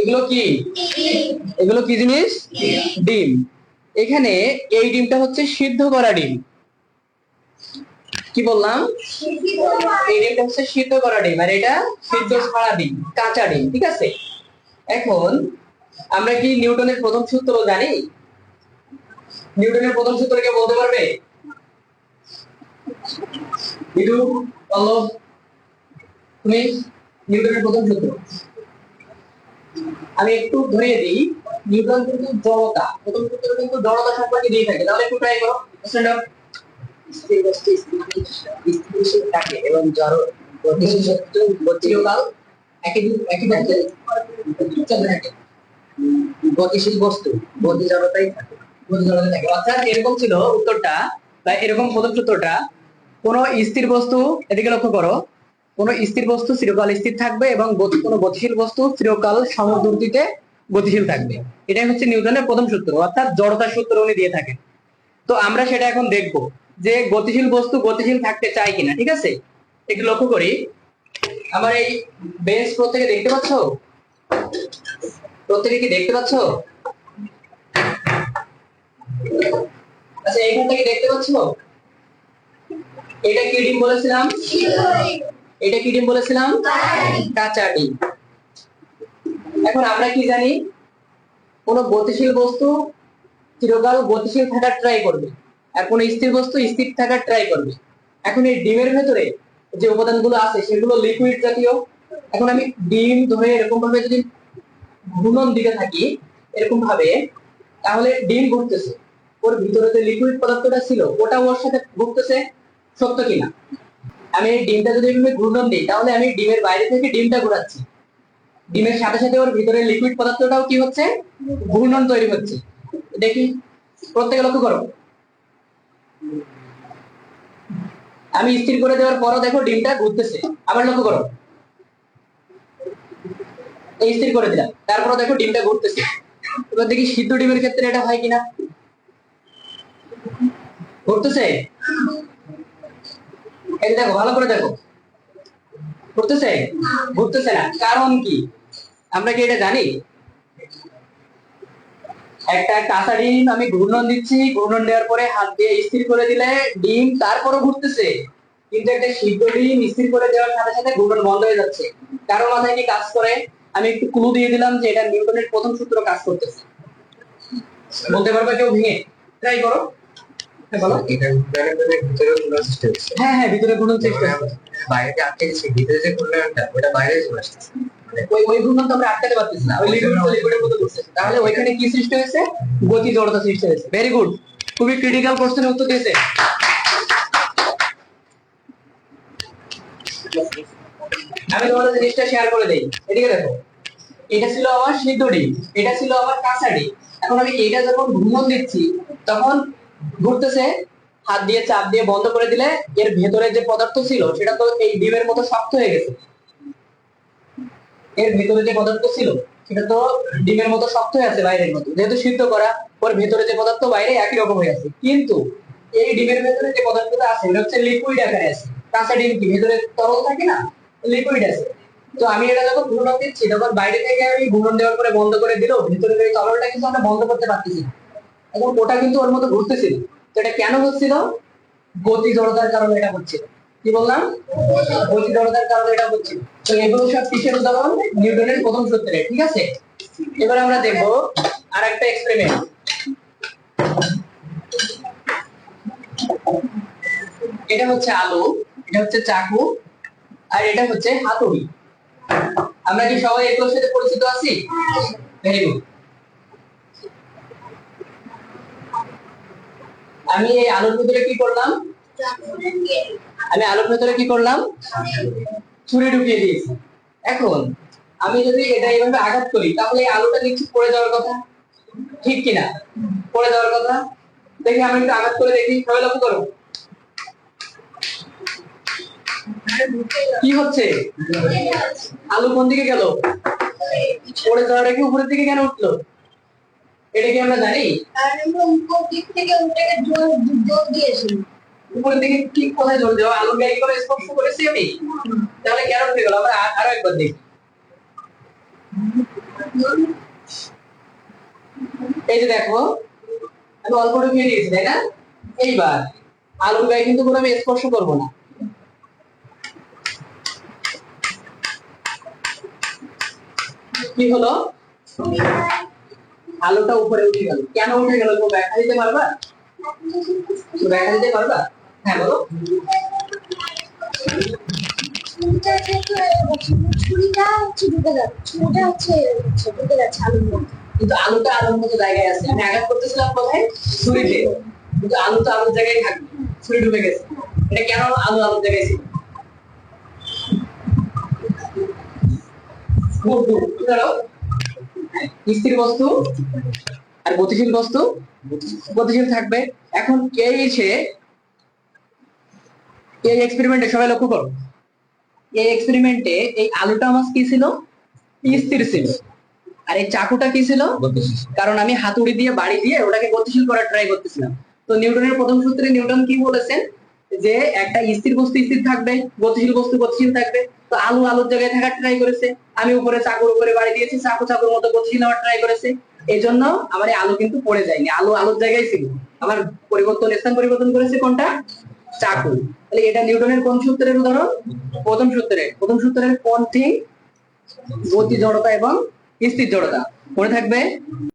এগুলো কি? এগুলো কি জিনিস? ডিম। এখানে এই ডিমটা হচ্ছে সিদ্ধ করা ডিম। কি বললাম? এই ডিমটা হচ্ছে সিদ্ধ করা ডিম, আর এটা সিদ্ধ ছাড়া ডিম, কাঁচা ডিম, ঠিক আছে? এখন আমরা কি নিউটনের প্রথম সূত্র জানি? নিউটনের প্রথম সূত্র কে বলতে পারবে? তুমি নিউটনের প্রথম সূত্র। আমি একটু ধরিয়ে দিই। নিউটন কিন্তু জড়তা। প্রথম সূত্র কিন্তু জড়তা সম্পর্কে দিয়ে থাকে। তাহলে একটু ট্রাই করো। স্ট্যান্ড আপ থাকে এবং জড় গতিশীল একই একই থাকে। গতিশীল বস্তু। গতি জড়তাই থাকে। বুঝতে পারলে থাকে। অর্থাৎ এরকম ছিল উত্তরটা বা এরকম প্রথম সূত্রটা। কোন স্থির বস্তু এদিকে লক্ষ্য করো। কোন স্থির বস্তু চিরকাল স্থির থাকবে এবং কোনো গতিশীল বস্তু চিরকাল সমদূরতিতে গতিশীল থাকবে। এটাই হচ্ছে নিউটনের প্রথম সূত্র, অর্থাৎ জড়তার সূত্র উনি দিয়ে থাকেন। তো আমরা সেটা এখন দেখব যে গতিশীল বস্তু গতিশীল থাকতে চায় কিনা, ঠিক আছে? একটু লক্ষ্য করি। আমার এই বেঞ্চ প্রত্যেকে দেখতে পাচ্ছ? প্রত্যেকে কি দেখতে পাচ্ছ? আচ্ছা এইখান থেকে দেখতে পাচ্ছ? এটা কি ডিম বলেছিলাম? এটা কি ডিম বলেছিলাম? কাঁচা ডিম। এখন আমরা কি জানি? কোন গতিশীল বস্তু চিরকাল গতিশীল থাকার ট্রাই করবে। আর কোন স্থির বস্তু স্থির থাকার ট্রাই করবে। এখন এই ডিমের ভেতরে যে উপাদানগুলো আছে, সেগুলো লিকুইড জাতীয়। এখন আমি ডিম ধরে এরকম ভাবে যদি ঘূর্ণন দিতে থাকি এরকম ভাবে তাহলে ডিম ঘুরতেছে। ওর ভিতরে যে লিকুইড পদার্থটা ছিল, ওটা ওর সাথে ঘুরতেছে, সত্য কিনা? আমি এই ডিমটা যদি এভাবে ঘূর্ণন দিই, তাহলে আমি ডিমের বাইরে থেকে ডিমটা ঘোরাচ্ছি। ডিমের সাথে সাথে ওর ভিতরে লিকুইড পদার্থটাও কি হচ্ছে? ঘূর্ণন তৈরি হচ্ছে। দেখি, প্রত্যেকে লক্ষ্য করো। আমি স্থির করে দেওয়ার পরও দেখো ডিমটা ঘুরতেছে। আবার লক্ষ্য করো। এই স্থির করে দিলাম। তারপরও দেখো ডিমটা ঘুরতেছে। এবার দেখি সিদ্ধ ডিমের ক্ষেত্রে এটা হয় কিনা। ঘুরতেছে? এই দেখো, ভালো করে দেখো। ঘুরতেছে? ঘুরতেছে না। কারণ কি? আমরা কি এটা জানি? একটা কাঁচা ডিম আমি ঘূর্ণন দিচ্ছি, ঘূর্ণন দেওয়ার পরে হাত দিয়ে স্থির করে দিলে ডিম তারপরও ঘুরতেছে। কিন্তু একটা সিদ্ধ ডিম স্থির করে দেওয়ার সাথে সাথে ঘূর্ণন বন্ধ হয়ে যাচ্ছে। কারও মাথায় কি কাজ করে? আমি একটু ক্লু দিয়ে দিলাম যে এটা নিউটনের প্রথম সূত্র কাজ করতেছে। বলতে পারবে কেউ ভেঙে? ট্রাই করো। বলো। এটা ভিতরে ঘূর্ণন সৃষ্টি হচ্ছে হ্যাঁ হ্যাঁ ভিতরে ঘূর্ণন চেষ্টা বাইরে যে আটকে গেছে ভিতরে যে ঘূর্ণনটা ওটা বাইরে চলে আসতেছে মানে ওই ওই ঘূর্ণন তো আমরা আটকাতে পারতেছি না। ওই লিকুইড তো লিকুইডের মতো ঘুরছে তাহলে ওইখানে কি সৃষ্টি হয়েছে? গতি জড়তা সৃষ্টি হয়েছে। ভেরি গুড খুবই ক্রিটিক্যাল কোশ্চেনের উত্তর দিয়েছে। আমি তোমাদের জিনিসটা শেয়ার করে দেই। এদিকে দেখো। এটা ছিল আমার সিদ্ধ ডিম। এটা ছিল আমার কাঁচা ডিম। এখন আমি এটা যখন ঘূর্ণন দিচ্ছি তখন ঘুরতেছে, হাত দিয়ে চাপ দিয়ে বন্ধ করে দিলে এর ভেতরে যে পদার্থ ছিল সেটা তো এই ডিমের মতো শক্ত হয়ে গেছে। এর ভেতরে যে পদার্থ ছিল সেটা তো ডিমের মতো শক্ত হয়ে আছে বাইরের মতো। যেহেতু সিদ্ধ করা, ওর ভেতরে যে পদার্থ বাইরে একই রকম হয়ে আছে। কিন্তু এই ডিমের ভেতরে যে পদার্থটা আছে, এটা হচ্ছে লিকুইড আকারে আছে কাঁচা ডিম কি? ভেতরে তরল থাকে না? লিকুইড আছে তো আমি এটা যখন ঘূর্ণন দিচ্ছি তখন বাইরে থেকে আমি ঘূর্ণন দেওয়ার পরে বন্ধ করে দিলেও ভেতরে তরলটা কিন্তু আমরা বন্ধ করতে পারতেছি না। এখন ওটা কিন্তু ওর মতো ঘুরতেছিল তো এটা কেন হচ্ছিল গতি জড়তার কারণে এটা হচ্ছিল কি বললাম? গতি জড়তার কারণে এটা হচ্ছিল তো এগুলো সব কিসের উদাহরণ? নিউটনের প্রথম সূত্রে, ঠিক আছে? এবার আমরা দেখব আর একটা এক্সপেরিমেন্ট এটা হচ্ছে আলু, এটা হচ্ছে চাকু, আর এটা হচ্ছে হাতুড়ি। আমরা কি সবাই এগুলোর সাথে পরিচিত আছি? ভেরি গুড আমি এই আলুর ভিতরে কি করলাম? আমি আলুর ভেতরে কি করলাম? ছুরি ঢুকিয়ে দিয়েছি। এখন আমি যদি এটা এইভাবে আঘাত করি, তাহলে এই আলুটা নিশ্চিত পড়ে যাওয়ার কথা? ঠিক কিনা? পড়ে যাওয়ার কথা? দেখি আমি একটু আঘাত করে দেখি। সবাই লক্ষ্য করো। কি হচ্ছে? আলু কোন দিকে গেল? পড়ে যাওয়াটা কি উপরের দিকে কেন উঠল? এটা কি আমরা জানি? উপরের দিকে ঠিক কোথায় জল দেওয়া? আলু গাড়ি করে স্পর্শ করেছি আমি তাহলে কেন উঠে গেল। আমরা আরও একবার দেখি। এই যে দেখো আমি অল্প ঢুকিয়ে দিয়েছি তাই না? এইবার আলুর গায়ে কিন্তু কোনো আমি স্পর্শ করব না। কি হলো? আলুটা উপরে উঠে গেল। কেন উঠে গেল? তো ব্যাখ্যা দিতে পারবা? ব্যাখ্যা দিতে পারবা? হ্যাঁ বলো। ছুরিটা আলুটা আলুর মতো জায়গায় আছে। আমি করতেছিলাম কিন্তু আলুর জায়গায় ছুরি ঢুকে গেছে। এটা কেন আলু আলুর জায়গায়? স্থির বস্তু আর গতিশীল বস্তু গতিশীল থাকবে। এখন এই সে এই এক্সপেরিমেন্টে সবাই লক্ষ্য করো। এই এক্সপেরিমেন্টে এই আলুটা আমার কি ছিল? স্থির ছিল। আর এই চাকুটা কি ছিল? কারণ আমি হাতুড়ি দিয়ে বাড়ি দিয়ে ওটাকে গতিশীল করার ট্রাই করতেছিলাম। তো নিউটনের প্রথম সূত্রে নিউটন কি বলেছেন? যে একটা স্থির বস্তু স্থির থাকবে গতিশীল বস্তু গতিশীল থাকবে। তো আলু আলুর জায়গায় থাকার ট্রাই করেছে। আমি উপরে চাকুর উপরে বাড়ি দিয়েছি, চাকু চাকুর মতো গতিশীল হওয়ার ট্রাই করেছে। এই জন্য আমার আলু কিন্তু পড়ে যায়নি। আলু আলুর জায়গায় ছিল। আমার পরিবর্তন, স্থান পরিবর্তন করেছে কোনটা? চাকু। তাহলে এটা নিউটনের কোন সূত্রের উদাহরণ? প্রথম সূত্রের। প্রথম সূত্রের কোনটি? গতি জড়তা এবং স্থির জড়তা। মনে থাকবে?